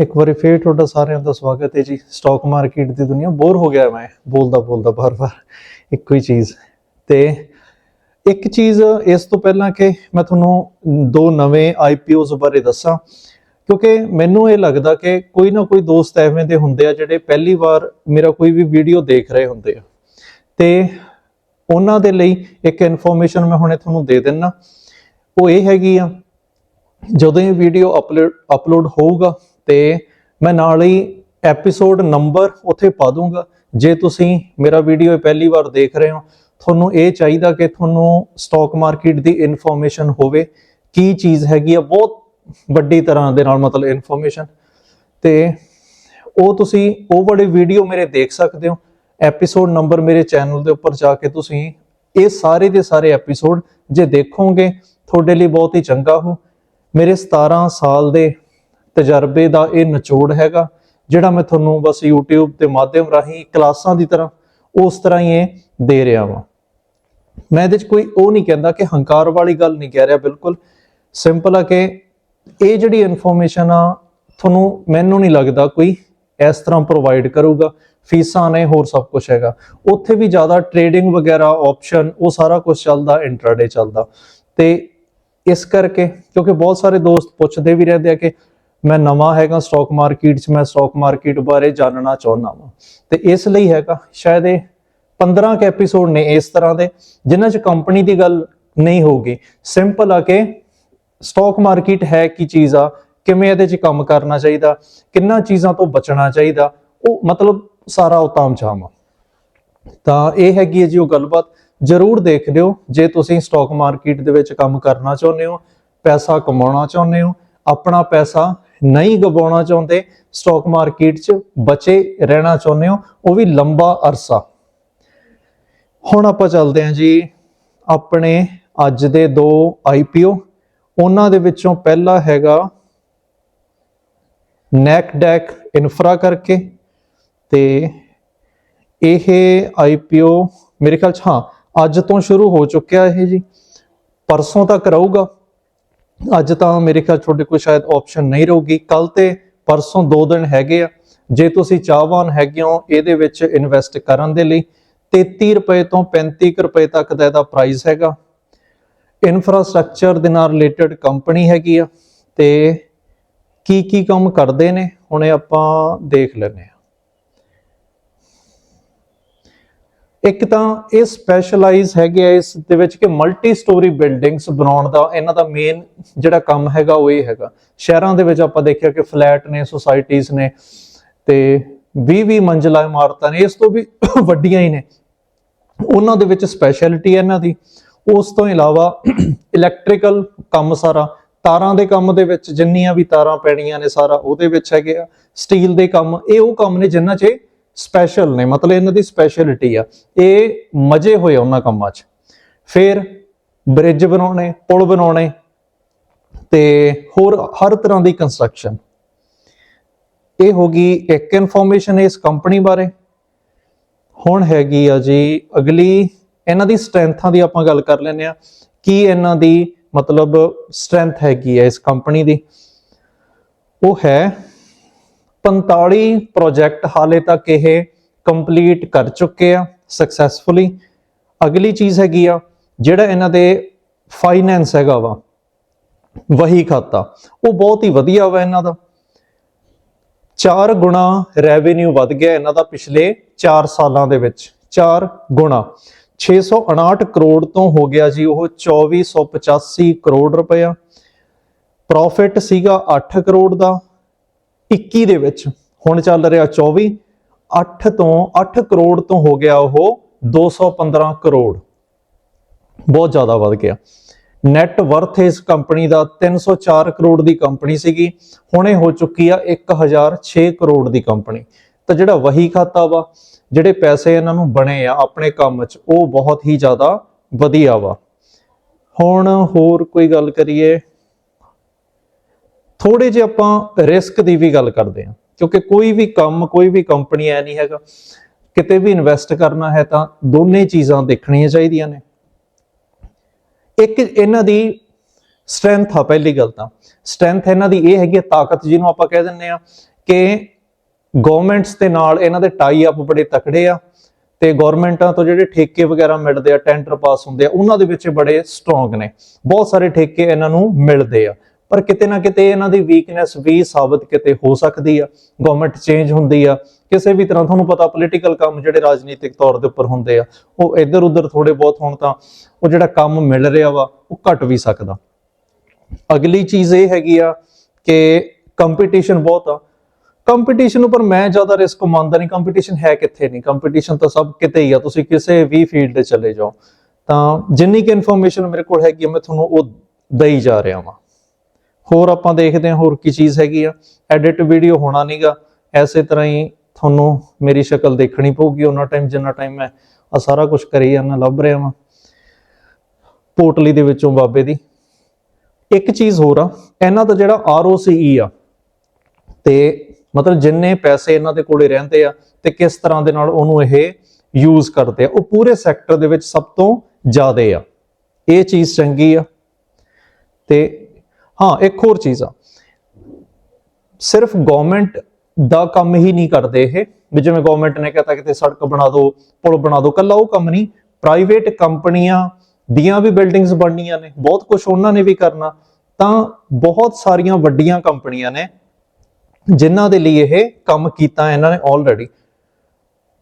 ਇੱਕ ਵਾਰੀ ਫੇਰ ਤੁਹਾਡਾ ਸਾਰਿਆਂ ਦਾ ਸਵਾਗਤ ਹੈ ਜੀ। ਸਟਾਕ ਮਾਰਕੀਟ ਦੀ ਦੁਨੀਆ ਬੋਰ ਹੋ ਗਿਆ ਮੈਂ, ਬੋਲਦਾ ਬੋਲਦਾ ਬਾਰ-ਬਾਰ ਇੱਕੋ ਹੀ ਚੀਜ਼। ਤੇ ਇੱਕ ਚੀਜ਼ ਇਸ ਤੋਂ ਪਹਿਲਾਂ ਕਿ ਮੈਂ ਤੁਹਾਨੂੰ ਦੋ ਨਵੇਂ ਆਈਪੀਓਜ਼ ਬਾਰੇ ਦੱਸਾਂ। ਕਿਉਂਕਿ ਮੈਨੂੰ ਇਹ ਲੱਗਦਾ ਕਿ ਕੋਈ ਨਾ ਕੋਈ ਦੋਸਤ ਐਵੇਂ ਦੇ ਹੁੰਦੇ ਆ ਜਿਹੜੇ ਪਹਿਲੀ ਵਾਰ ਮੇਰਾ ਕੋਈ ਵੀ ਵੀਡੀਓ ਦੇਖ ਰਹੇ ਹੁੰਦੇ ਆ। ਤੇ ਉਹਨਾਂ ਦੇ ਲਈ ਇੱਕ ਇਨਫੋਰਮੇਸ਼ਨ ਮੈਂ ਹੁਣੇ ਤੁਹਾਨੂੰ ਦੇ ਦਿੰਨਾ। ਉਹ ਇਹ ਹੈਗੀ ਆ, ਜਦੋਂ ਇਹ ਵੀਡੀਓ ਅਪਲੋਡ ਅਪਲੋਡ ਹੋਊਗਾ ਤੇ ਮੈਂ ਨਾਲ ਹੀ ਐਪੀਸੋਡ ਨੰਬਰ ਉੱਥੇ ਪਾ ਦੂੰਗਾ। ਜੇ ਤੁਸੀਂ ਮੇਰਾ ਵੀਡੀਓ ਪਹਿਲੀ ਵਾਰ ਦੇਖ ਰਹੇ ਹੋ, ਤੁਹਾਨੂੰ ਇਹ ਚਾਹੀਦਾ ਕਿ ਤੁਹਾਨੂੰ ਸਟਾਕ ਮਾਰਕੀਟ ਦੀ ਇਨਫੋਰਮੇਸ਼ਨ ਹੋਵੇ, ਕੀ ਚੀਜ਼ ਹੈਗੀ ਆ, ਬਹੁਤ ਵੱਡੀ ਤਰ੍ਹਾਂ ਦੇ ਨਾਲ ਮਤਲਬ ਇਨਫੋਰਮੇਸ਼ਨ ਤੇ ਉਹ ਤੁਸੀਂ, ਉਹ ਵਾਲੇ ਵੀਡੀਓ ਮੇਰੇ ਦੇਖ ਸਕਦੇ ਹੋ। ਐਪੀਸੋਡ ਨੰਬਰ ਮੇਰੇ ਚੈਨਲ ਦੇ ਉੱਪਰ ਜਾ ਕੇ ਤੁਸੀਂ ਇਹ ਸਾਰੇ ਦੇ ਸਾਰੇ ਐਪੀਸੋਡ ਜੇ ਦੇਖੋਗੇ, ਤੁਹਾਡੇ ਲਈ ਬਹੁਤ ਹੀ ਚੰਗਾ ਹੋ ਮੇਰੇ 17 ਸਾਲ ਦੇ ਤਜਰਬੇ ਦਾ ਇਹ ਨਿਚੋੜ ਹੈਗਾ, ਜਿਹੜਾ ਮੈਂ ਤੁਹਾਨੂੰ ਬਸ YouTube ਦੇ ਮਾਧਿਅਮ ਰਾਹੀਂ ਕਲਾਸਾਂ ਦੀ ਤਰ੍ਹਾਂ ਉਸ ਤਰ੍ਹਾਂ ਹੀ ਇਹ ਦੇ ਰਿਹਾ ਵਾਂ। ਮੈਂ ਇਹਦੇ ਚ ਕੋਈ ਉਹ ਨਹੀਂ ਕਹਿੰਦਾ ਕਿ ਹੰਕਾਰ ਵਾਲੀ ਗੱਲ ਨਹੀਂ ਕਹਿ ਰਿਹਾ ਬਿਲਕੁਲ। ਸਿੰਪਲ ਆ ਕਿ ਇਹ ਜਿਹੜੀ ਇਨਫੋਰਮੇਸ਼ਨ ਆ, ਤੁਹਾਨੂੰ ਮੈਨੂੰ ਨਹੀਂ ਲੱਗਦਾ ਕੋਈ ਇਸ ਤਰ੍ਹਾਂ ਪ੍ਰੋਵਾਈਡ ਕਰੂਗਾ। ਫੀਸਾਂ ਨੇ ਹੋਰ ਸਭ ਕੁਝ ਹੈਗਾ। ਉੱਥੇ ਵੀ ਜ਼ਿਆਦਾ ਟ੍ਰੇਡਿੰਗ ਵਗੈਰਾ ਆਪਸ਼ਨ ਉਹ ਸਾਰਾ ਕੁਝ ਚੱਲਦਾ ਇੰਟਰਾਡੇ ਚੱਲਦਾ। ਤੇ ਇਸ ਕਰਕੇ, ਕਿਉਂਕਿ ਬਹੁਤ ਸਾਰੇ ਦੋਸਤ ਪੁੱਛਦੇ ਵੀ ਰਹਿੰਦੇ ਆ ਕਿ ਮੈਂ ਨਵਾਂ ਹੈਗਾ ਸਟਾਕ ਮਾਰਕੀਟ 'ਚ, ਮੈਂ ਸਟਾਕ ਮਾਰਕੀਟ ਬਾਰੇ ਜਾਣਨਾ ਚਾਹੁੰਦਾ ਹਾਂ ਤੇ ਇਸ ਲਈ ਹੈਗਾ, ਸ਼ਾਇਦ ਇਹ 15 ਕ ਐਪੀਸੋਡ ਨੇ ਇਸ ਤਰ੍ਹਾਂ ਦੇ, ਜਿਨ੍ਹਾਂ 'ਚ ਕੰਪਨੀ ਦੀ ਗੱਲ ਨਹੀਂ ਹੋਊਗੀ। ਸਿੰਪਲ ਆ ਕਿ ਸਟਾਕ ਮਾਰਕੀਟ ਹੈ ਕੀ ਚੀਜ਼ ਆ, ਕਿਵੇਂ ਇਹਦੇ 'ਚ ਕੰਮ ਕਰਨਾ ਚਾਹੀਦਾ, ਕਿੰਨਾ ਚੀਜ਼ਾਂ ਤੋਂ ਬਚਣਾ ਚਾਹੀਦਾ, ਉਹ ਮਤਲਬ ਸਾਰਾ ਉਤਾਮ ਤਾਮਝਾਮ ਆ। ਤਾਂ ਇਹ ਹੈਗੀ ਹੈ ਜੀ ਉਹ ਗੱਲਬਾਤ। ਜਰੂਰ ਦੇਖ ਲਿਓ, ਜੇ ਤੁਸੀਂ ਸਟਾਕ ਮਾਰਕੀਟ ਦੇ ਵਿੱਚ ਕੰਮ ਕਰਨਾ ਚਾਹੁੰਦੇ ਹੋ, ਪੈਸਾ ਕਮਾਉਣਾ ਚਾਹੁੰਦੇ ਹੋ, ਆਪਣਾ ਪੈਸਾ ਨਹੀਂ ਗਵਾਉਣਾ ਚਾਹੁੰਦੇ ਸਟਾਕ ਮਾਰਕੀਟ 'ਚ ਬਚੇ ਰਹਿਣਾ ਚਾਹੁੰਦੇ ਹੋ, ਉਹ ਵੀ ਲੰਬਾ ਅਰਸਾ। ਹੁਣ ਆਪਾਂ ਚੱਲਦੇ ਹਾਂ ਜੀ, ਆਪਣੇ ਅੱਜ ਦੇ ਦੋ ਆਈਪੀਓ ਉਹਨਾਂ ਦੇ ਵਿੱਚੋਂ ਪਹਿਲਾ ਹੈਗਾ ਨੈਕਡੈਕ ਇਨਫਰਾ ਕਰਕੇ, ਤੇ ਇਹ ਆਈਪੀਓ ਮੇਰੇ ਖਿਆਲ ਚ ਹਾਂ, ਅੱਜ ਤੋਂ ਸ਼ੁਰੂ ਹੋ ਚੁੱਕਿਆ ਇਹ ਜੀ, ਪਰਸੋਂ ਤੱਕ ਰਹੂਗਾ। ਅੱਜ ਤਾਂ ਮੇਰੇ ਖਿਆਲ ਤੁਹਾਡੇ ਕੋਲ ਸ਼ਾਇਦ ਆਪਸ਼ਨ ਨਹੀਂ ਰਹੂਗੀ। ਕੱਲ ਤੇ ਪਰਸੋਂ ਦੋ ਦਿਨ ਹੈਗੇ ਆ। ਜੇ ਤੁਸੀਂ ਚਾਹਵਾਨ ਹੈਗੇ ਹੋ ਇਹਦੇ ਵਿੱਚ ਇਨਵੈਸਟ ਕਰਨ ਦੇ ਲਈ 33 ਰੁਪਏ ਤੋਂ 35 ਕੁ ਰੁਪਏ ਤੱਕ ਦਾ ਇਹਦਾ ਪ੍ਰਾਈਸ ਹੈਗਾ। ਇਨਫਰਾਸਟ੍ਰਕਚਰ ਦੇ ਨਾਲ ਰਿਲੇਟਡ ਕੰਪਨੀ ਹੈਗੀ ਆ ਤੇ ਕੀ ਕੀ ਕੰਮ ਕਰਦੇ ਨੇ, ਹੁਣੇ ਆਪਾਂ ਦੇਖ ਲੈਂਦੇ ਆ ਇੱਕ ਤਾਂ ਇਹ ਸਪੈਸ਼ਲਾਈਜ਼ ਹੈਗੇ ਆ ਇਸ ਦੇ ਵਿੱਚ ਕਿ ਮਲਟੀ ਸਟੋਰੀ ਬਿਲਡਿੰਗਸ ਬਣਾਉਣ ਦਾ, ਇਹਨਾਂ ਦਾ ਮੇਨ ਜਿਹੜਾ ਕੰਮ ਹੈਗਾ ਉਹ ਇਹ ਹੈਗਾ। ਸ਼ਹਿਰਾਂ ਦੇ ਵਿੱਚ ਆਪਾਂ ਦੇਖਿਆ ਕਿ ਫਲੈਟ ਨੇ ਸੁਸਾਇਟੀਆਂ ਨੇ ਤੇ 20 20 ਮੰਜ਼ਲਾ ਇਮਾਰਤਾਂ ਨੇ, ਇਸ ਤੋਂ ਵੀ ਵੱਡੀਆਂ ਹੀ ਨੇ। ਉਹਨਾਂ ਦੇ ਵਿੱਚ ਸਪੈਸ਼ਲਿਟੀ ਹੈ ਇਹਨਾਂ ਦੀ। ਉਸ ਤੋਂ ਇਲਾਵਾ ਇਲੈਕਟ੍ਰੀਕਲ ਕੰਮ ਸਾਰਾ, ਤਾਰਾਂ ਦੇ ਕੰਮ ਦੇ ਵਿੱਚ ਜਿੰਨੀਆਂ ਵੀ ਤਾਰਾਂ ਪੈਣੀਆਂ ਨੇ ਸਾਰਾ ਉਹਦੇ ਵਿੱਚ ਹੈਗੇ ਆ। ਸਟੀਲ ਦੇ ਕੰਮ, ਇਹ ਉਹ ਕੰਮ ਨੇ ਜਿਨ੍ਹਾਂ 'ਚ ਸਪੈਸ਼ਲ ਨੇ, ਮਤਲਬ ਇਹਨਾਂ ਦੀ ਸਪੈਸ਼ਲਿਟੀ ਆ। ਇਹ ਮਜੇ ਹੋਏ ਆ ਉਹਨਾਂ ਕੰਮਾਂ 'ਚ। ਫਿਰ ਬ੍ਰਿਜ ਬਣਾਉਣੇ, ਪੁਲ ਬਣਾਉਣੇ ਤੇ ਹੋਰ ਹਰ ਤਰ੍ਹਾਂ ਦੀ ਕੰਸਟਰਕਸ਼ਨ ਇਹ ਹੋ ਗਈ ਇੱਕ ਇਨਫੋਰਮੇਸ਼ਨ ਇਸ ਕੰਪਨੀ ਬਾਰੇ। ਹੁਣ ਹੈਗੀ ਆ ਜੀ ਅਗਲੀ, ਇਹਨਾਂ ਦੀ ਸਟਰੈਂਥਾਂ ਦੀ ਆਪਾਂ ਗੱਲ ਕਰ ਲੈਂਦੇ ਆ ਕੀ ਇਹਨਾਂ ਦੀ ਮਤਲਬ ਸਟਰੈਂਥ ਹੈਗੀ ਆ ਇਸ ਕੰਪਨੀ ਦੀ? ਉਹ ਹੈ 45 ਪ੍ਰੋਜੈਕਟ ਹਾਲੇ ਤੱਕ ਇਹ ਕੰਪਲੀਟ ਕਰ ਚੁੱਕੇ ਆ ਸਕਸੈਸਫੁਲੀ ਅਗਲੀ ਚੀਜ਼ ਹੈਗੀ ਆ, ਜਿਹੜਾ ਇਹਨਾਂ ਦੇ ਫਾਈਨੈਂਸ ਹੈਗਾ ਵਾ, ਵਹੀ ਖਾਤਾ, ਉਹ ਬਹੁਤ ਹੀ ਵਧੀਆ ਵਾ ਇਹਨਾਂ ਦਾ। 4 ਗੁਣਾ ਰੈਵਨਿਊ ਵੱਧ ਗਿਆ ਇਹਨਾਂ ਦਾ ਪਿਛਲੇ 4 ਸਾਲਾਂ ਦੇ ਵਿੱਚ 4 ਗੁਣਾ। 659 ਕਰੋੜ ਤੋਂ ਹੋ ਗਿਆ ਜੀ, ਉਹ 2485 ਕਰੋੜ ਰੁਪਇਆ। ਪ੍ਰੋਫਿਟ ਸੀਗਾ 8 ਕਰੋੜ ਦਾ 21 ਦੇ ਵਿੱਚ। ਹੁਣ ਚੱਲ ਰਿਹਾ 24 8 ਤੋਂ 8 ਕਰੋੜ ਤੋਂ ਹੋ ਗਿਆ ਉਹ 215 ਕਰੋੜ। ਬਹੁਤ ਜ਼ਿਆਦਾ ਵੱਧ ਗਿਆ। ਨੈਟ ਵਰਥ ਇਸ ਕੰਪਨੀ ਦਾ 304 ਕਰੋੜ ਦੀ ਕੰਪਨੀ ਸੀਗੀ। ਹੁਣੇ ਹੋ ਚੁੱਕੀ ਆ 1006 ਕਰੋੜ ਦੀ ਕੰਪਨੀ। ਤਾਂ ਜਿਹੜਾ ਵਹੀ ਖਾਤਾ ਵਾ, ਜਿਹੜੇ ਪੈਸੇ ਇਹਨਾਂ ਨੂੰ ਬਣੇ ਆ ਆਪਣੇ ਕੰਮ 'ਚ, ਉਹ ਬਹੁਤ ਹੀ ਜ਼ਿਆਦਾ ਵਧੀਆ ਵਾ। ਹੁਣ ਹੋਰ ਕੋਈ ਗੱਲ ਕਰੀਏ। ਥੋੜੇ ਜਿਹਾ ਆਪਾਂ ਰਿਸਕ ਦੀ ਵੀ ਗੱਲ ਕਰਦੇ ਹਾਂ, ਕਿਉਂਕਿ ਕੋਈ ਵੀ ਕੰਮ, ਕੋਈ ਵੀ ਕੰਪਨੀ ਐ ਨਹੀਂ ਹੈਗਾ। ਕਿਤੇ ਵੀ ਇਨਵੈਸਟ ਕਰਨਾ ਹੈ ਤਾਂ ਦੋਨੇ ਚੀਜ਼ਾਂ ਦੇਖਣੀਆਂ ਚਾਹੀਦੀਆਂ ਨੇ। ਇੱਕ ਇਹਨਾਂ ਦੀ ਸਟਰੈਂਥ ਆ, ਪਹਿਲੀ ਗੱਲ ਤਾਂ। ਸਟਰੈਂਥ ਇਹਨਾਂ ਦੀ ਇਹ ਹੈਗੀ ਆ, ਤਾਕਤ ਜਿਹਨੂੰ ਆਪਾਂ ਕਹਿ ਦਿੰਨੇ ਆ ਕਿ ਗਵਰਨਮੈਂਟਸ ਦੇ ਨਾਲ ਇਹਨਾਂ ਦੇ ਟਾਈ ਅਪ ਬੜੇ ਤਕੜੇ ਆ ਤੇ ਗਵਰਨਮੈਂਟਾਂ ਤੋਂ ਜਿਹੜੇ ਠੇਕੇ ਵਗੈਰਾ ਮਿਲਦੇ ਆ ਟੈਂਡਰ ਪਾਸ ਹੁੰਦੇ ਆ, ਉਹਨਾਂ ਦੇ ਵਿੱਚ ਬੜੇ ਸਟਰੋਂਗ ਨੇ। ਬਹੁਤ ਸਾਰੇ ਠੇਕੇ ਇਹਨਾਂ ਨੂੰ ਮਿਲਦੇ ਆ। ਪਰ ਕਿਤੇ ਨਾ ਕਿਤੇ ਇਹਨਾਂ ਦੀ ਵੀਕਨੈਸ ਵੀ ਸਾਬਤ ਕਿਤੇ ਹੋ ਸਕਦੀ ਆ। ਗਵਰਨਮੈਂਟ ਚੇਂਜ ਹੁੰਦੀ ਆ। ਕਿਸੇ ਵੀ ਤਰ੍ਹਾਂ ਤੁਹਾਨੂੰ ਪਤਾ ਪੋਲੀਟੀਕਲ ਕੰਮ ਜਿਹੜੇ ਰਾਜਨੀਤਿਕ ਤੌਰ ਦੇ ਉੱਪਰ ਹੁੰਦੇ ਆ, ਉਹ ਇੱਧਰ ਉੱਧਰ ਥੋੜੇ ਬਹੁਤ ਹੋਣ ਤਾਂ ਉਹ ਜਿਹੜਾ ਕੰਮ ਮਿਲ ਰਿਹਾ ਵਾ, ਉਹ ਘਟ ਵੀ ਸਕਦਾ। ਅਗਲੀ ਚੀਜ਼ ਇਹ ਹੈਗੀ ਆ ਕਿ ਕੰਪੀਟੀਸ਼ਨ ਬਹੁਤ ਆ। ਕੰਪੀਟੀਸ਼ਨ ਉੱਪਰ ਮੈਂ ਜ਼ਿਆਦਾ ਰਿਸਕ ਮੰਨਦਾ ਨਹੀਂ। ਕੰਪੀਟੀਸ਼ਨ ਹੈ ਕਿੱਥੇ ਨਹੀਂ? ਕੰਪੀਟੀਸ਼ਨ ਤਾਂ ਸਭ ਕਿਤੇ ਹੀ ਆ। ਤੁਸੀਂ ਕਿਸੇ ਵੀ ਫੀਲਡ ਤੇ ਚਲੇ ਜਾਓ। ਤਾਂ ਜਿੰਨੀ ਕਿ ਇਨਫੋਰਮੇਸ਼ਨ ਮੇਰੇ ਕੋਲ ਹੈਗੀ ਆ, ਮੈਂ ਤੁਹਾਨੂੰ ਉਹ ਦਈ ਜਾ ਰਿਹਾ ਵਾਂ। ਹੋਰ ਆਪਾਂ ਦੇਖਦੇ ਹਾਂ ਹੋਰ ਕੀ ਚੀਜ਼ ਹੈਗੀ ਆ। ਐਡਿਟ ਵੀਡੀਓ ਹੋਣਾ ਨਹੀਂਗਾ ਐਸੇ ਤਰ੍ਹਾਂ ਹੀ ਤੁਹਾਨੂੰ ਮੇਰੀ ਸ਼ਕਲ ਦੇਖਣੀ ਪਊਗੀ। ਉਹਨਾਂ ਟਾਈਮ ਜਿੰਨਾ ਟਾਈਮ ਮੈਂ ਆ ਸਾਰਾ ਕੁਝ ਕਰੀ ਜਾਂਦਾ, ਲੱਭ ਰਿਹਾ ਵਾਂ। ਪੋਟਲੀ ਦੇ ਵਿੱਚੋਂ ਬਾਬੇ ਦੀ। ਇੱਕ ਚੀਜ਼ ਹੋਰ ਆ, ਇਹਨਾਂ ਦਾ ਜਿਹੜਾ ROCE ਆ, ਤੇ ਮਤਲਬ ਜਿੰਨੇ ਪੈਸੇ ਇਹਨਾਂ ਦੇ ਕੋਲੇ ਰਹਿੰਦੇ ਆ ਤੇ ਕਿਸ ਤਰ੍ਹਾਂ ਦੇ ਨਾਲ ਉਹਨੂੰ ਇਹ ਯੂਜ਼ ਕਰਦੇ ਆ, ਉਹ ਪੂਰੇ ਸੈਕਟਰ ਦੇ ਵਿੱਚ ਸਭ ਤੋਂ ਜ਼ਿਆਦਾ ਆ। ਇਹ ਚੀਜ਼ ਚੰਗੀ ਆ। ਤੇ ਹਾਂ, ਇੱਕ ਹੋਰ ਚੀਜ਼ ਆ। ਸਿਰਫ ਗਵਰਨਮੈਂਟ ਦਾ ਕੰਮ ਹੀ ਨਹੀਂ ਕਰਦੇ ਇਹ। ਵੀ ਜਿਵੇਂ ਗਵਰਨਮੈਂਟ ਨੇ ਕਹਤਾ ਕਿਤੇ ਸੜਕ ਬਣਾ ਦਿਓ ਪੁਲ ਬਣਾ ਦਿਓ ਕੱਲਾ ਉਹ ਕੰਮ ਨਹੀਂ। ਪ੍ਰਾਈਵੇਟ ਕੰਪਨੀਆਂ ਦੀਆਂ ਵੀ ਬਿਲਡਿੰਗਸ ਬਣਨੀਆਂ ਨੇ, ਬਹੁਤ ਕੁਝ ਉਹਨਾਂ ਨੇ ਵੀ ਕਰਨਾ। ਤਾਂ ਬਹੁਤ ਸਾਰੀਆਂ ਵੱਡੀਆਂ ਕੰਪਨੀਆਂ ਨੇ ਜਿਨ੍ਹਾਂ ਦੇ ਲਈ ਇਹ ਕੰਮ ਕੀਤਾ ਇਹਨਾਂ ਨੇ ਆਲਰੇਡੀ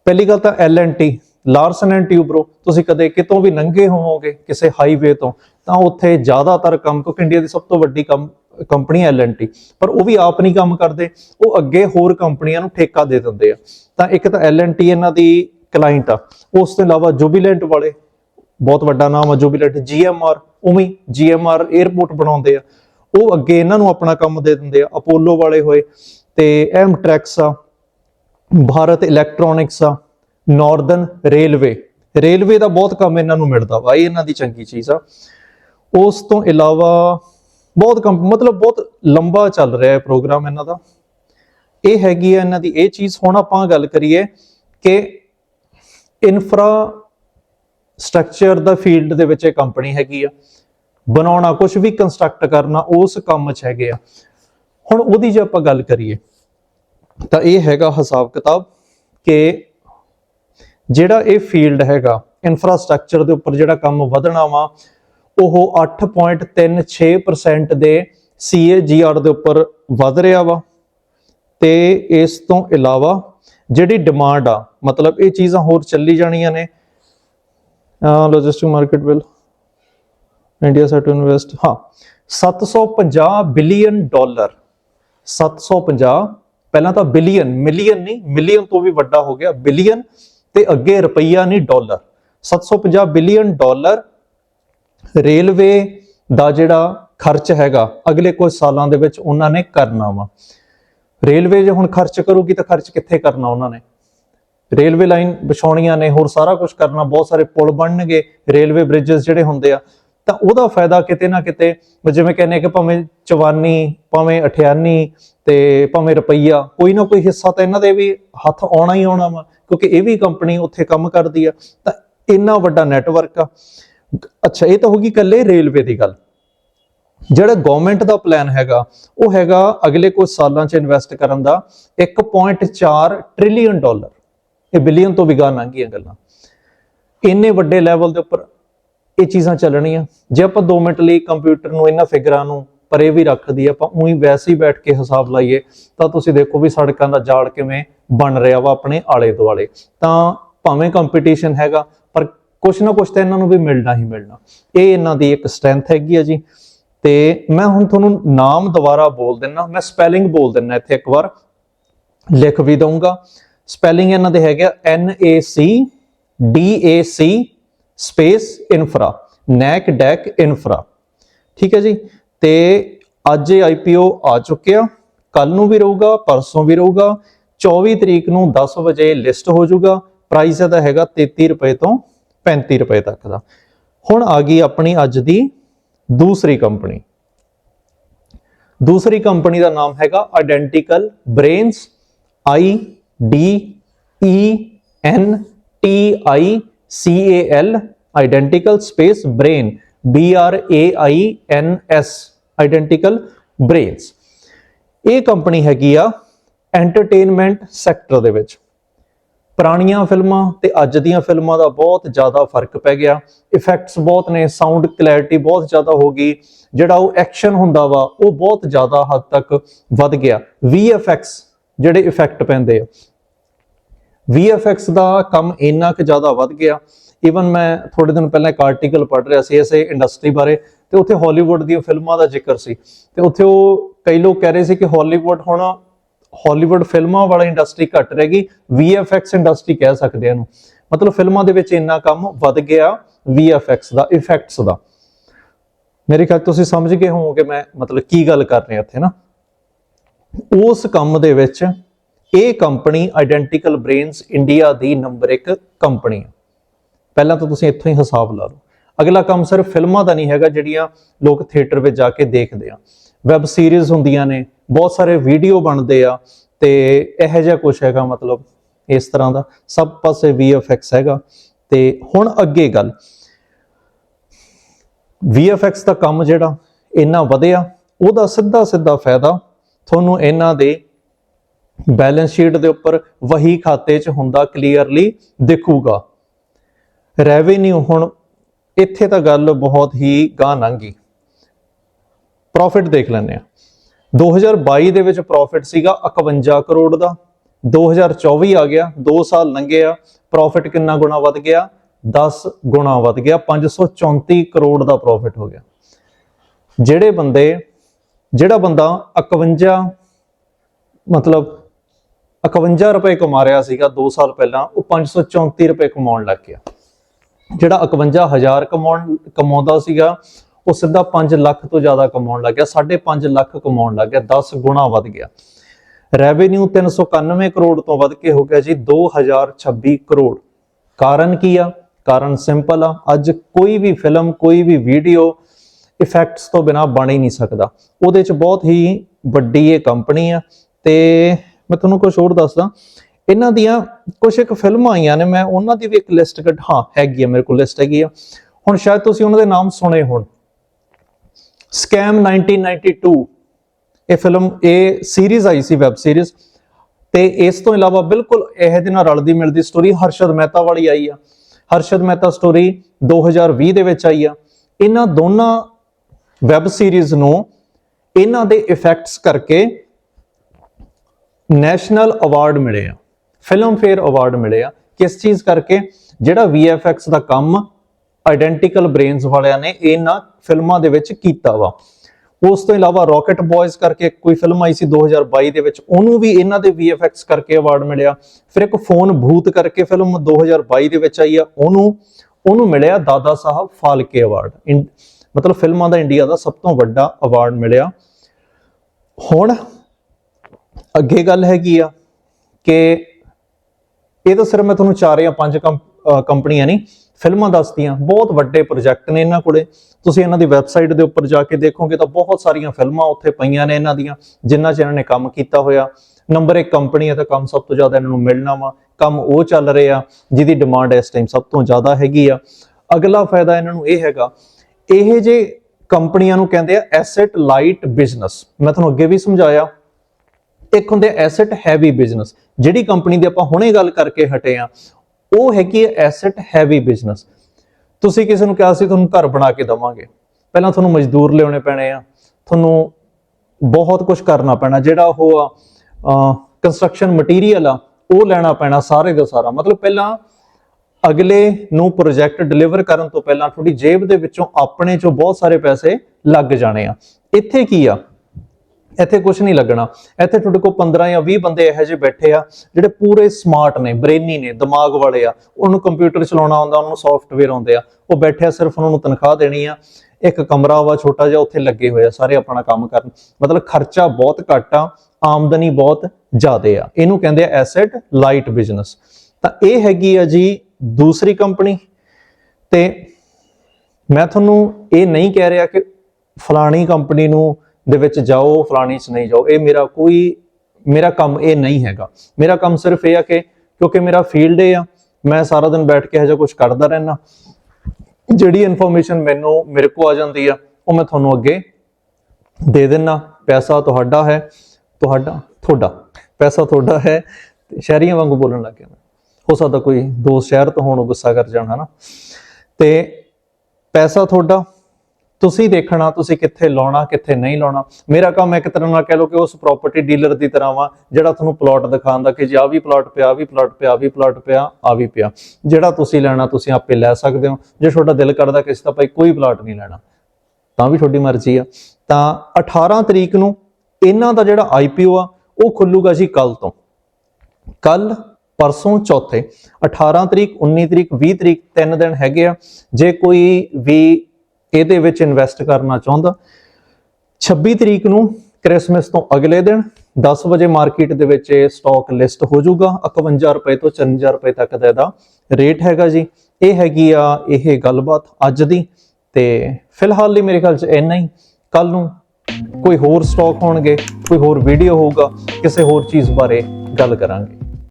ਪਹਿਲੀ ਗੱਲ ਤਾਂ L&T ਲਾਰਸਨ ਐਂਡ ਟਿਊਬਰੋ, ਤੁਸੀਂ ਕਦੇ ਕਿਤੋਂ ਵੀ ਲੰਘੇ ਹੋਵੋਗੇ ਕਿਸੇ ਹਾਈਵੇ ਤੋਂ, ਤਾਂ ਉੱਥੇ ਜ਼ਿਆਦਾਤਰ ਕੰਮ, ਕਿਉਂਕਿ ਇੰਡੀਆ ਦੀ ਸਭ ਤੋਂ ਵੱਡੀ ਕੰਪਨੀ L&T ਪਰ ਉਹ ਵੀ ਆਪ ਨਹੀਂ ਕੰਮ ਕਰਦੇ, ਉਹ ਅੱਗੇ ਹੋਰ ਕੰਪਨੀਆਂ ਨੂੰ ਠੇਕਾ ਦੇ ਦਿੰਦੇ ਆ। ਤਾਂ ਇੱਕ ਤਾਂ L&T ਇਹਨਾਂ ਦੀ ਕਲਾਇੰਟ ਆ, ਉਸ ਤੋਂ ਇਲਾਵਾ ਜੁਬੀਲੈਂਟ ਵਾਲੇ, ਬਹੁਤ ਵੱਡਾ ਨਾਮ ਆ ਜੁਬੀਲੈਂਟ GMR ਉਵੇਂ GMR 에어ਪੋਰਟ ਬਣਾਉਂਦੇ ਆ, ਉਹ ਅੱਗੇ ਇਹਨਾਂ ਨੂੰ ਆਪਣਾ ਕੰਮ ਦੇ ਦਿੰਦੇ ਆ ਅਪੋਲੋ ਵਾਲੇ ਹੋਏ, ਤੇ ਐਮ ਟਰੈਕਸ ਆ, ਭਾਰਤ ਇਲੈਕਟ੍ਰੋਨਿਕਸ ਆ ਨਾਰਦਰਨ ਰੇਲਵੇ ਰੇਲਵੇ ਦਾ ਬਹੁਤ ਕੰਮ ਇਹਨਾਂ ਨੂੰ ਮਿਲਦਾ ਵਾ, ਇਹ ਇਹਨਾਂ ਦੀ ਚੰਗੀ ਚੀਜ਼ ਆ। ਉਸ ਤੋਂ ਇਲਾਵਾ ਬਹੁਤ ਕੰਮ, ਮਤਲਬ ਬਹੁਤ ਲੰਬਾ ਚੱਲ ਰਿਹਾ ਹੈ ਪ੍ਰੋਗਰਾਮ ਇਹਨਾਂ ਦਾ। ਇਹ ਹੈਗੀ ਆ ਇਹਨਾਂ ਦੀ ਇਹ ਚੀਜ਼, ਹੁਣ ਆਪਾਂ ਗੱਲ ਕਰੀਏ ਕਿ ਇਨਫਰਾ ਸਟਰਕਚਰ ਦਾ ਫੀਲਡ ਦੇ ਵਿੱਚ ਇਹ ਕੰਪਨੀ ਹੈਗੀ ਆ। ਬਣਾਉਣਾ ਕੁਝ ਵੀ ਕੰਸਟਰਕਟ ਕਰਨਾ, ਉਸ ਕੰਮ 'ਚ ਹੈਗੇ ਆ। ਹੁਣ ਉਹਦੀ ਜੇ ਆਪਾਂ ਗੱਲ ਕਰੀਏ, ਤਾਂ ਇਹ ਹੈਗਾ ਹਿਸਾਬ ਕਿਤਾਬ ਕਿ ਜਿਹੜਾ ਇਹ ਫੀਲਡ ਹੈਗਾ ਇਨਫਰਾਸਟ੍ਰਕਚਰ ਦੇ ਉੱਪਰ ਜਿਹੜਾ ਕੰਮ ਵਧਣਾ ਵਾ, ਉਹ 8.36% ਦੇ CAGR ਦੇ ਉੱਪਰ ਵਧ ਰਿਹਾ ਵਾ। ਤੇ ਇਸ ਤੋਂ ਇਲਾਵਾ ਜਿਹੜੀ ਡਿਮਾਂਡ ਆ, ਮਤਲਬ ਇਹ ਚੀਜ਼ਾਂ ਹੋਰ ਚੱਲੀ ਜਾਣੀਆਂ ਨੇ। ਲੌਜਿਸਟਿਕ ਮਾਰਕੀਟ ਬਿਲ ਇੰਡੀਆ ਸੈਟ ਇਨਵੈਸਟ ਹਾਂ 750 ਬਿਲੀਅਨ ਡਾਲਰ 750 ਪਹਿਲਾਂ ਤਾਂ ਬਿਲੀਅਨ ਮਿਲੀਅਨ ਨਹੀਂ ਮਿਲੀਅਨ ਤੋਂ ਵੀ ਵੱਡਾ ਹੋ ਗਿਆ ਬਿਲੀਅਨ ਤੇ ਅੱਗੇ ਰੁਪਈਆ ਨਹੀਂ, ਡਾਲਰ। 750 ਬਿਲੀਅਨ ਡਾਲਰ ਰੇਲਵੇ ਦਾ ਜਿਹੜਾ ਖਰਚ ਹੈਗਾ, ਅਗਲੇ ਕੁਝ ਸਾਲਾਂ ਦੇ ਵਿੱਚ ਉਹਨਾਂ ਨੇ ਕਰਨਾ ਵਾ। ਰੇਲਵੇ ਜੇ ਹੁਣ ਖਰਚ ਕਰੂਗੀ ਤਾਂ ਖਰਚ ਕਿੱਥੇ ਕਰਨਾ ਉਹਨਾਂ ਨੇ? ਰੇਲਵੇ ਲਾਈਨ ਵਿਛਾਉਣੀਆਂ ਨੇ, ਹੋਰ ਸਾਰਾ ਕੁਝ ਕਰਨਾ, ਬਹੁਤ ਸਾਰੇ ਪੁਲ ਬਣਨਗੇ, ਰੇਲਵੇ ਬ੍ਰਿਜਸ ਜਿਹੜੇ ਹੁੰਦੇ ਆ। ਤਾਂ ਉਹਦਾ ਫਾਇਦਾ ਕਿਤੇ ਨਾ ਕਿਤੇ, ਜਿਵੇਂ ਕਹਿੰਦੇ ਕਿ ਭਾਵੇਂ ਚਵਾਨੀ, ਭਾਵੇਂ ਅਠਿਆਨੀ ਤੇ ਭਾਵੇਂ ਰੁਪਈਆ, ਕੋਈ ਨਾ ਕੋਈ ਹਿੱਸਾ ਤਾਂ ਇਹਨਾਂ ਦੇ ਵੀ ਹੱਥ ਆਉਣਾ ਹੀ ਆਉਣਾ ਵਾ, ਕਿਉਂਕਿ ਇਹ ਵੀ ਕੰਪਨੀ ਉੱਥੇ ਕੰਮ ਕਰਦੀ ਆ, ਤਾਂ ਇੰਨਾ ਵੱਡਾ ਨੈਟਵਰਕ ਆ। ਅੱਛਾ, ਇਹ ਤਾਂ ਹੋ ਗਈ ਇਕੱਲੇ ਰੇਲਵੇ ਦੀ ਗੱਲ। ਜਿਹੜਾ ਗਵਰਨਮੈਂਟ ਦਾ ਪਲਾਨ ਹੈਗਾ, ਉਹ ਹੈਗਾ ਅਗਲੇ ਕੁਝ ਸਾਲਾਂ 'ਚ ਇਨਵੈਸਟ ਕਰਨ ਦਾ 1.4 ਟ੍ਰਿਲੀਅਨ ਡਾਲਰ ਇਹ ਬਿਲੀਅਨ ਤੋਂ ਵਿਗਾ ਗਾਂ ਲੰਘੀਆਂ ਗੱਲਾਂ। ਇੰਨੇ ਵੱਡੇ ਲੈਵਲ ਦੇ ਉੱਪਰ ਇਹ ਚੀਜ਼ਾਂ ਚੱਲਣੀਆਂ। ਜੇ ਆਪਾਂ 2 ਮਿੰਟ ਲਈ ਕੰਪਿਊਟਰ ਨੂੰ, ਇਹਨਾਂ ਫਿਗਰਾਂ ਨੂੰ ਪਰੇ ਵੀ ਰੱਖਦੀ ਹੈ, ਆਪਾਂ ਉਹੀ ਵੈਸੇ ਹੀ ਬੈਠ ਕੇ ਹਿਸਾਬ ਲਾਈਏ, ਤਾਂ ਤੁਸੀਂ ਦੇਖੋ ਵੀ ਸੜਕਾਂ ਦਾ ਜਾਲ ਕਿਵੇਂ ਬਣ ਰਿਹਾ ਵਾ ਆਪਣੇ ਆਲੇ ਦੁਆਲੇ ਤਾਂ ਭਾਵੇਂ ਕੰਪੀਟੀਸ਼ਨ ਹੈਗਾ, ਪਰ ਕੁਛ ਨਾ ਕੁਛ ਤਾਂ ਇਹਨਾਂ ਨੂੰ ਵੀ ਮਿਲਣਾ ਹੀ ਮਿਲਣਾ। ਇਹ ਇਹਨਾਂ ਦੀ ਇੱਕ ਸਟਰੈਂਥ ਹੈਗੀ ਆ ਜੀ। ਤੇ ਮੈਂ ਹੁਣ ਤੁਹਾਨੂੰ ਨਾਮ ਦੁਬਾਰਾ ਬੋਲ ਦਿੰਨਾ, ਮੈਂ ਸਪੈਲਿੰਗ ਬੋਲ ਦਿੰਨਾ ਇੱਥੇ ਇੱਕ ਵਾਰ। ਲਿਖ ਵੀ ਦਊਂਗਾ। ਸਪੈਲਿੰਗ ਇਹਨਾਂ ਦੇ ਹੈਗਾ N A C, D A C space infra neck ਡੈਕ ਇਨਫਰਾ ਠੀਕ ਹੈ ਜੀ? ਤੇ ਅੱਜ ਇਹ IPO ਆ ਚੁੱਕਿਆ। ਕੱਲ ਨੂੰ ਵੀ ਰਹੂਗਾ, ਪਰਸੋਂ ਵੀ ਰਹੂਗਾ। 24 ਤਰੀਕ ਨੂੰ 10 ਵਜੇ ਲਿਸਟ ਹੋ ਜਾਊਗਾ। ਪ੍ਰਾਈਸ ਇਹਦਾ ਹੈਗਾ 33 ਰੁਪਏ ਤੋਂ 35 ਰੁਪਏ ਤੱਕ ਦਾ। ਹੁਣ ਆ ਗਈ ਆਪਣੀ ਅੱਜ ਦੀ ਦੂਸਰੀ ਕੰਪਨੀ। ਦੂਸਰੀ ਕੰਪਨੀ ਦਾ ਨਾਮ ਹੈਗਾ identical brains I D E N T I C A L identical space brain B R A I N S identical brains ਇਹ ਕੰਪਨੀ ਹੈਗੀ ਆ ਐਂਟਰਟੇਨਮੈਂਟ ਸੈਕਟਰ ਦੇ ਵਿੱਚ। ਪੁਰਾਣੀਆਂ ਫਿਲਮਾਂ ਤੇ ਅੱਜ ਦੀਆਂ ਫਿਲਮਾਂ ਦਾ ਬਹੁਤ ਜ਼ਿਆਦਾ ਫ਼ਰਕ ਪੈ ਗਿਆ। ਇਫੈਕਟਸ ਬਹੁਤ ਨੇ ਸਾਊਂਡ ਕਲੈਰਿਟੀ ਬਹੁਤ ਜ਼ਿਆਦਾ ਹੋ ਗਈ। ਜਿਹੜਾ ਉਹ ਐਕਸ਼ਨ ਹੁੰਦਾ ਵਾ, ਉਹ ਬਹੁਤ ਜ਼ਿਆਦਾ ਹੱਦ ਤੱਕ ਵੱਧ ਗਿਆ। VFX ਜਿਹੜੇ ਇਫੈਕਟ ਪੈਂਦੇ ਆ। VFX ਦਾ ਕੰਮ ਇੰਨਾ ਕੁ ਜ਼ਿਆਦਾ ਵੱਧ ਗਿਆ। ਈਵਨ ਮੈਂ ਥੋੜੇ ਦਿਨ ਪਹਿਲਾਂ ਇੱਕ ਆਰਟੀਕਲ ਪੜ੍ਹ ਰਿਹਾ ਸੀ ਇਸੇ ਇੰਡਸਟਰੀ ਬਾਰੇ। ਤੇ ਉੱਥੇ ਹਾਲੀਵੁੱਡ ਦੀਆਂ ਫਿਲਮਾਂ ਦਾ ਜ਼ਿਕਰ ਸੀ। ਤੇ ਉੱਥੇ ਉਹ ਕਈ ਲੋਕ ਕਹਿ ਰਹੇ ਸੀ ਕਿ ਹਾਲੀਵੁੱਡ ਹੁਣ ਹਾਲੀਵੁੱਡ ਫਿਲਮਾਂ ਵਾਲਾ ਇੰਡਸਟਰੀ ਘਟ ਰਹੀ ਗਈ VFX ਇੰਡਸਟਰੀ ਕਹਿ ਸਕਦੇ ਆ ਇਹਨੂੰ। ਮਤਲਬ ਫਿਲਮਾਂ ਦੇ ਵਿੱਚ ਇੰਨਾ ਕੰਮ ਵੱਧ ਗਿਆ VFX ਦਾ ਇਫੈਕਟਸ ਦਾ। ਮੇਰੇ ਖਿਆਲ ਤੁਸੀਂ ਸਮਝ ਗਏ ਹੋਵੋਗੇ ਮੈਂ ਮਤਲਬ ਕੀ ਗੱਲ ਕਰ ਰਿਹਾ ਇੱਥੇ ਨਾ। ਉਸ ਕੰਮ ਦੇ ਵਿੱਚ ਇਹ ਕੰਪਨੀ ਆਇਡੈਂਟੀਕਲ ਬ੍ਰੇਨਸ ਇੰਡੀਆ ਦੀ ਨੰਬਰ 1 ਕੰਪਨੀ ਹੈ ਪਹਿਲਾਂ ਤਾਂ ਤੁਸੀਂ ਇੱਥੋਂ ਹੀ ਹਿਸਾਬ ਲਾ ਲਓ। ਅਗਲਾ ਕੰਮ ਸਿਰਫ ਫਿਲਮਾਂ ਦਾ ਨਹੀਂ ਹੈਗਾ, ਜਿਹੜੀਆਂ ਲੋਕ ਥੀਏਟਰ ਵਿੱਚ ਜਾ ਕੇ ਦੇਖਦੇ ਆ। ਵੈਬ ਸੀਰੀਜ਼ ਹੁੰਦੀਆਂ ਨੇ, ਬਹੁਤ ਸਾਰੇ ਵੀਡੀਓ ਬਣਦੇ ਆ, ਤੇ ਇਹੋ ਜਿਹਾ ਕੁਝ ਹੈਗਾ ਮਤਲਬ ਇਸ ਤਰ੍ਹਾਂ ਦਾ। ਸਭ ਪਾਸੇ VFX ਹੈਗਾ। ਤੇ ਹੁਣ ਅੱਗੇ ਗੱਲ। VFX ਦਾ ਕੰਮ ਜਿਹੜਾ, ਇੰਨਾ ਵਧਿਆ, ਉਹਦਾ ਸਿੱਧਾ ਸਿੱਧਾ ਫਾਇਦਾ ਤੁਹਾਨੂੰ ਇਹਨਾਂ ਦੇ ਬੈਲੈਂਸ ਸ਼ੀਟ ਦੇ ਉੱਪਰ ਵਹੀ ਖਾਤੇ 'ਚ ਹੁੰਦਾ ਕਲੀਅਰਲੀ ਦਿਖੂਗਾ। ਰੈਵਨਿਊ ਹੁਣ ਇੱਥੇ ਤਾਂ ਗੱਲ ਬਹੁਤ ਹੀ ਗਾਂ ਲੰਘੀ ਪ੍ਰੋਫਿਟ ਦੇਖ ਲੈਂਦੇ ਆ 2022 ਦੇ ਵਿੱਚ ਪ੍ਰੋਫਿਟ ਸੀਗਾ 51 ਕਰੋੜ ਦਾ। 2024 ਆ ਗਿਆ 2 ਸਾਲ ਲੰਘੇ ਆ। ਪ੍ਰੋਫਿਟ ਕਿੰਨਾ ਗੁਣਾ ਵੱਧ ਗਿਆ? 10 ਗੁਣਾ ਵੱਧ ਗਿਆ 534 ਕਰੋੜ ਦਾ ਪ੍ਰੋਫਿਟ ਹੋ ਗਿਆ। ਜਿਹੜੇ ਬੰਦੇ, ਜਿਹੜਾ ਬੰਦਾ 51 ਮਤਲਬ 51 ਰੁਪਏ ਕਮਾ ਰਿਹਾ ਸੀਗਾ 2 ਸਾਲ ਪਹਿਲਾਂ, ਉਹ 534 ਰੁਪਏ ਕਮਾਉਣ ਲੱਗ ਗਿਆ। ਜਿਹੜਾ 51000 ਕਮਾਉਣ, ਕਮਾਉਂਦਾ ਸੀਗਾ, ਉਹ ਸਿੱਧਾ 5 ਲੱਖ ਤੋਂ ਜ਼ਿਆਦਾ ਕਮਾਉਣ ਲੱਗ ਗਿਆ 5.5 ਲੱਖ ਕਮਾਉਣ ਲੱਗ ਗਿਆ 10 ਗੁਣਾ ਵੱਧ ਗਿਆ। ਰੈਵਨਿਊ 391 ਕਰੋੜ ਤੋਂ ਵੱਧ ਕੇ ਹੋ ਗਿਆ ਜੀ 2026 ਕਰੋੜ। ਕਾਰਨ ਕੀ ਆ? ਕਾਰਨ ਸਿੰਪਲ ਆ, ਅੱਜ ਕੋਈ ਵੀ ਫਿਲਮ ਕੋਈ ਵੀ ਵੀਡੀਓ ਇਫੈਕਟਸ ਤੋਂ ਬਿਨਾ ਬਣ ਹੀ ਨਹੀਂ ਸਕਦਾ। ਉਹਦੇ ਚ ਬਹੁਤ ਹੀ ਵੱਡੀ ਇਹ ਕੰਪਨੀ ਆ, ਤੇ ਮੈਂ ਤੁਹਾਨੂੰ ਕੁਝ ਹੋਰ ਦੱਸਦਾ। ਇਹਨਾਂ ਦੀਆਂ ਕੁਝ ਇੱਕ ਫਿਲਮਾਂ ਆਈਆਂ ਨੇ, ਮੈਂ ਉਹਨਾਂ ਦੀ ਵੀ ਇੱਕ ਲਿਸਟ ਕੱਢ ਹਾਂ, ਹੈਗੀ ਆ, ਮੇਰੇ ਕੋਲ ਲਿਸਟ ਹੈਗੀ ਆ। ਹੁਣ ਸ਼ਾਇਦ ਤੁਸੀਂ ਉਹਨਾਂ ਦੇ ਨਾਮ ਸੁਣੇ ਹੋਣ। ਸਕੈਮ 1992 ਇਹ ਫਿਲਮ ਇਹ ਸੀਰੀਜ਼ ਆਈ ਸੀ ਵੈਬ ਸੀਰੀਜ਼ ਤੇ ਇਸ ਤੋਂ ਇਲਾਵਾ ਬਿਲਕੁਲ ਇਹ ਦੇ ਨਾਲ ਰਲਦੀ ਮਿਲਦੀ ਸਟੋਰੀ ਹਰਸ਼ਦ ਮਹਿਤਾ ਵਾਲੀ ਆਈ ਆ। ਹਰਸ਼ਦ ਮਹਿਤਾ ਸਟੋਰੀ 2020 ਦੇ ਵਿੱਚ ਆਈ ਆ। ਇਹਨਾਂ ਦੋਨਾਂ ਵੈਬ ਸੀਰੀਜ਼ ਨੂੰ ਇਹਨਾਂ ਦੇ ਇਫੈਕਟਸ ਕਰਕੇ ਨੈਸ਼ਨਲ ਅਵਾਰਡ ਮਿਲੇ ਆ। ਫਿਲਮ ਫੇਅਰ ਅਵਾਰਡ ਮਿਲੇ ਆ ਕਿਸ ਚੀਜ਼ ਕਰਕੇ ਜਿਹੜਾ VFX ਦਾ ਕੰਮ ਆਇਡੈਂਟੀਕਲ ਬ੍ਰੇਨਸ ਵਾਲਿਆਂ ਨੇ ਇਹਨਾਂ ਫਿਲਮਾਂ ਦੇ ਵਿੱਚ ਕੀਤਾ ਵਾ। ਉਸ ਤੋਂ ਇਲਾਵਾ ਰਾਕਟ ਬॉयਜ਼ ਕਰਕੇ ਕੋਈ ਫਿਲਮ ਆਈ ਸੀ 2022 ਦੇ ਵਿੱਚ, ਉਹਨੂੰ ਵੀ ਇਹਨਾਂ ਦੇ VFX ਕਰਕੇ ਅਵਾਰਡ ਮਿਲਿਆ। ਫਿਰ ਇੱਕ ਫੋਨ ਭੂਤ ਕਰਕੇ ਫਿਲਮ 2022 ਦੇ ਵਿੱਚ ਆਈ ਆ, ਉਹਨੂੰ ਉਹਨੂੰ ਮਿਲਿਆ ਦਾਦਾ ਸਾਹਿਬ ਫਾਲਕੇ ਅਵਾਰਡ। ਇਨ- ਮਤਲਬ ਫਿਲਮਾਂ ਦਾ ਇੰਡੀਆ ਦਾ ਸਭ ਤੋਂ ਵੱਡਾ ਅਵਾਰਡ ਮਿਲਿਆ। ਹੁਣ ਅੱਗੇ ਗੱਲ ਹੈਗੀ ਆ ਕਿ ਇਹ ਤਾਂ ਸਿਰਫ ਮੈਂ ਤੁਹਾਨੂੰ ਚਾਰ ਜਾਂ ਪੰਜ ਕੰਪ- ਕੰਪਨੀਆਂ ਨਹੀਂ, ਫਿਲਮਾਂ ਦੱਸਦੀਆਂ, ਬਹੁਤ ਵੱਡੇ ਪ੍ਰੋਜੈਕਟ ਨੇ ਇਹਨਾਂ ਕੋਲੇ। ਤੁਸੀਂ ਇਹਨਾਂ ਦੀ ਵੈਬਸਾਈਟ ਦੇ ਉੱਪਰ ਜਾ ਕੇ ਦੇਖੋਗੇ ਤਾਂ ਬਹੁਤ ਸਾਰੀਆਂ ਫਿਲਮਾਂ ਉੱਥੇ ਪਈਆਂ ਨੇ ਇਹਨਾਂ ਦੀਆਂ ਜਿਨ੍ਹਾਂ 'ਚ ਇਹਨਾਂ ਨੇ ਕੰਮ ਕੀਤਾ ਹੋਇਆ। ਨੰਬਰ 1 ਕੰਪਨੀ ਹੈ ਤਾਂ ਕੰਮ ਸਭ ਤੋਂ ਜ਼ਿਆਦਾ ਇਹਨਾਂ ਨੂੰ ਮਿਲਣਾ ਵਾ, ਕੰਮ ਉਹ ਚੱਲ ਰਿਹਾ ਜਿਹਦੀ ਡਿਮਾਂਡ ਇਸ ਟਾਈਮ ਸਭ ਤੋਂ ਜ਼ਿਆਦਾ ਹੈਗੀ ਆ। ਅਗਲਾ ਫਾਇਦਾ ਇਹਨਾਂ ਨੂੰ ਇਹ ਹੈਗਾ, ਇਹ ਜੇ ਕੰਪਨੀਆਂ ਨੂੰ ਕਹਿੰਦੇ ਆ ਐਸੈਟ ਲਾਈਟ ਬਿਜ਼ਨਸ ਮੈਂ ਤੁਹਾਨੂੰ ਅੱਗੇ ਵੀ ਸਮਝਾਇਆ ਇੱਕ ਹੁੰਦੇ ਐਸੈਟ ਹੈਵੀ ਬਿਜ਼ਨਸ ਜਿਹੜੀ ਕੰਪਨੀ ਦੀ ਆਪਾਂ ਹੁਣੇ ਗੱਲ ਕਰਕੇ ਹਟੇ ਆ, ਉਹ ਹੈਗੀ ਹੈ ਐਸੈਟ ਹੈਵੀ ਬਿਜ਼ਨਸ ਤੁਸੀਂ ਕਿਸੇ ਨੂੰ ਕਿਹਾ ਸੀ, ਤੁਹਾਨੂੰ ਘਰ ਬਣਾ ਕੇ ਦਵਾਂਗੇ। ਪਹਿਲਾਂ ਤੁਹਾਨੂੰ ਮਜ਼ਦੂਰ ਲਿਆਉਣੇ ਪੈਣੇ ਆ, ਤੁਹਾਨੂੰ ਬਹੁਤ ਕੁਝ ਕਰਨਾ ਪੈਣਾ, ਜਿਹੜਾ ਉਹ ਆ ਕੰਸਟਰਕਸ਼ਨ ਮਟੀਰੀਅਲ ਆ, ਉਹ ਲੈਣਾ ਪੈਣਾ ਸਾਰੇ ਦਾ ਸਾਰਾ। ਮਤਲਬ ਪਹਿਲਾਂ ਅਗਲੇ ਨੂੰ ਪ੍ਰੋਜੈਕਟ ਡਿਲੀਵਰ ਕਰਨ ਤੋਂ ਪਹਿਲਾਂ ਤੁਹਾਡੀ ਜੇਬ ਦੇ ਵਿੱਚੋਂ ਆਪਣੇ ਚੋਂ ਬਹੁਤ ਸਾਰੇ ਪੈਸੇ ਲੱਗ ਜਾਣੇ ਆ। ਇੱਥੇ ਕੀ ਆ? ਇੱਥੇ ਕੁਝ ਨਹੀਂ ਲੱਗਣਾ। ਇੱਥੇ ਤੁਹਾਡੇ ਕੋਲ 15 ਜਾਂ 20 ਬੰਦੇ ਇਹੋ ਜਿਹੇ ਬੈਠੇ ਆ, ਜਿਹੜੇ ਪੂਰੇ ਸਮਾਰਟ ਨੇ, ਬ੍ਰੇਨੀ ਨੇ, ਦਿਮਾਗ ਵਾਲੇ ਆ। ਉਹਨੂੰ ਕੰਪਿਊਟਰ ਚਲਾਉਣਾ ਆਉਂਦਾ, ਉਹਨੂੰ ਸੌਫਟਵੇਅਰ ਆਉਂਦੇ ਆ। ਉਹ ਬੈਠੇ ਆ ਸਿਰਫ ਉਹਨਾਂ ਨੂੰ ਤਨਖਾਹ ਦੇਣੀ ਆ। ਇੱਕ ਕਮਰਾ ਵਾ ਛੋਟਾ ਜਿਹਾ, ਉੱਥੇ ਲੱਗੇ ਹੋਏ ਆ ਸਾਰੇ ਆਪਣਾ ਕੰਮ ਕਰਨ। ਮਤਲਬ ਖਰਚਾ ਬਹੁਤ ਘੱਟ ਆ, ਆਮਦਨੀ ਬਹੁਤ ਜ਼ਿਆਦੇ ਆ। ਇਹਨੂੰ ਕਹਿੰਦੇ ਆ ਐਸੈਟ ਲਾਈਟ ਬਿਜ਼ਨਸ ਤਾਂ ਇਹ ਹੈਗੀ ਆ ਜੀ ਦੂਸਰੀ ਕੰਪਨੀ ਤੇ ਮੈਂ ਤੁਹਾਨੂੰ ਇਹ ਨਹੀਂ ਕਹਿ ਰਿਹਾ ਕਿ ਫਲਾਣੀ ਕੰਪਨੀ ਨੂੰ ਦੇ ਵਿੱਚ ਜਾਓ, ਫਲਾਣੀ 'ਚ ਨਹੀਂ ਜਾਓ, ਇਹ ਮੇਰਾ ਕੋਈ, ਮੇਰਾ ਕੰਮ ਇਹ ਨਹੀਂ ਹੈਗਾ। ਮੇਰਾ ਕੰਮ ਸਿਰਫ ਇਹ ਆ ਕਿ ਕਿਉਂਕਿ ਮੇਰਾ ਫੀਲਡ ਇਹ ਆ, ਮੈਂ ਸਾਰਾ ਦਿਨ ਬੈਠ ਕੇ ਇਹੋ ਜਿਹਾ ਕੁਝ ਕਰਦਾ ਰਹਿਣਾ ਜਿਹੜੀ ਇਨਫੋਰਮੇਸ਼ਨ ਮੈਨੂੰ, ਮੇਰੇ ਕੋਲ ਆ ਜਾਂਦੀ ਆ, ਉਹ ਮੈਂ ਤੁਹਾਨੂੰ ਅੱਗੇ ਦੇ ਦੇਣਾ ਪੈਸਾ ਤੁਹਾਡਾ ਹੈ, ਤੁਹਾਡਾ ਤੁਹਾਡਾ, ਪੈਸਾ ਤੁਹਾਡਾ ਹੈ, ਤੇ ਸ਼ਹਿਰੀਆਂ ਵਾਂਗੂ ਬੋਲਣ ਲੱਗ ਗਿਆ ਮੈਂ। ਹੋ ਸਕਦਾ ਕੋਈ ਦੋ ਸ਼ਹਿਰ ਤੋਂ ਹੋਣ ਉਹ ਗੁੱਸਾ ਕਰ ਜਾਣ, ਹਨਾ? ਤੇ ਪੈਸਾ ਤੁਹਾਡਾ ਤੁਸੀਂ ਦੇਖਣਾ, ਤੁਸੀਂ ਕਿੱਥੇ ਲਾਉਣਾ, ਕਿੱਥੇ ਨਹੀਂ ਲਾਉਣਾ। ਮੇਰਾ ਕੰਮ ਇੱਕ ਤਰ੍ਹਾਂ ਨਾਲ ਕਹਿ ਲਓ ਕਿ ਉਸ ਪ੍ਰਾਪਰਟੀ ਡੀਲਰ ਦੀ ਤਰ੍ਹਾਂ ਵਾ, ਜਿਹੜਾ ਤੁਹਾਨੂੰ ਪਲਾਟ ਦਿਖਾਉਂਦਾ ਕਿ ਜੀ ਆ ਵੀ ਪਲਾਟ ਪਿਆ, ਆਹ ਵੀ ਪਲਾਟ ਪਿਆ, ਆਹ ਵੀ ਪਲਾਟ ਪਿਆ ਆ ਵੀ ਪਿਆ। ਜਿਹੜਾ ਤੁਸੀਂ ਲੈਣਾ, ਤੁਸੀਂ ਆਪੇ ਲੈ ਸਕਦੇ ਹੋ। ਜੇ ਤੁਹਾਡਾ ਦਿਲ ਕਰਦਾ ਕਿਸੇ ਦਾ ਭਾਈ ਕੋਈ ਪਲਾਟ ਨਹੀਂ ਲੈਣਾ, ਤਾਂ ਵੀ ਤੁਹਾਡੀ ਮਰਜ਼ੀ ਆ। ਤਾਂ 18 ਤਰੀਕ ਨੂੰ ਇਹਨਾਂ ਦਾ ਜਿਹੜਾ ਆਈਪੀਓ ਆ, ਉਹ ਖੁੱਲੂਗਾ ਜੀ ਕੱਲ ਤੋਂ। ਕੱਲ ਪਰਸੋਂ ਚੌਥੇ 18 ਤਰੀਕ 19 ਤਰੀਕ 20 ਤਰੀਕ, ਤਿੰਨ ਦਿਨ ਹੈਗੇ ਆ। ਜੇ ਕੋਈ ਵੀ ਇਹਦੇ ਵਿੱਚ ਇਨਵੈਸਟ ਕਰਨਾ ਚਾਹੁੰਦਾ। 26 ਤਰੀਕ ਨੂੰ ਕ੍ਰਿਸਮਸ ਤੋਂ ਅਗਲੇ ਦਿਨ 10 ਵਜੇ ਮਾਰਕੀਟ ਦੇ ਵਿੱਚ ਇਹ ਸਟਾਕ ਲਿਸਟ ਹੋ ਜਾਊਗਾ। 51 ਰੁਪਏ ਤੋਂ 54 ਰੁਪਏ ਤੱਕ ਦਾ ਇਹਦਾ ਰੇਟ ਹੈਗਾ ਜੀ। ਇਹ ਹੈਗੀ ਆ ਇਹ ਗੱਲਬਾਤ ਅੱਜ ਦੀ। ਤੇ ਫਿਲਹਾਲ ਲਈ ਮੇਰੇ ਖਿਆਲ ਚ ਇੰਨਾ ਹੀ। ਕੱਲ ਨੂੰ ਕੋਈ ਹੋਰ ਸਟਾਕ ਹੋਣਗੇ, ਕੋਈ ਹੋਰ ਵੀਡੀਓ ਹੋਊਗਾ, ਕਿਸੇ ਹੋਰ ਚੀਜ਼ ਬਾਰੇ ਗੱਲ ਕਰਾਂਗੇ।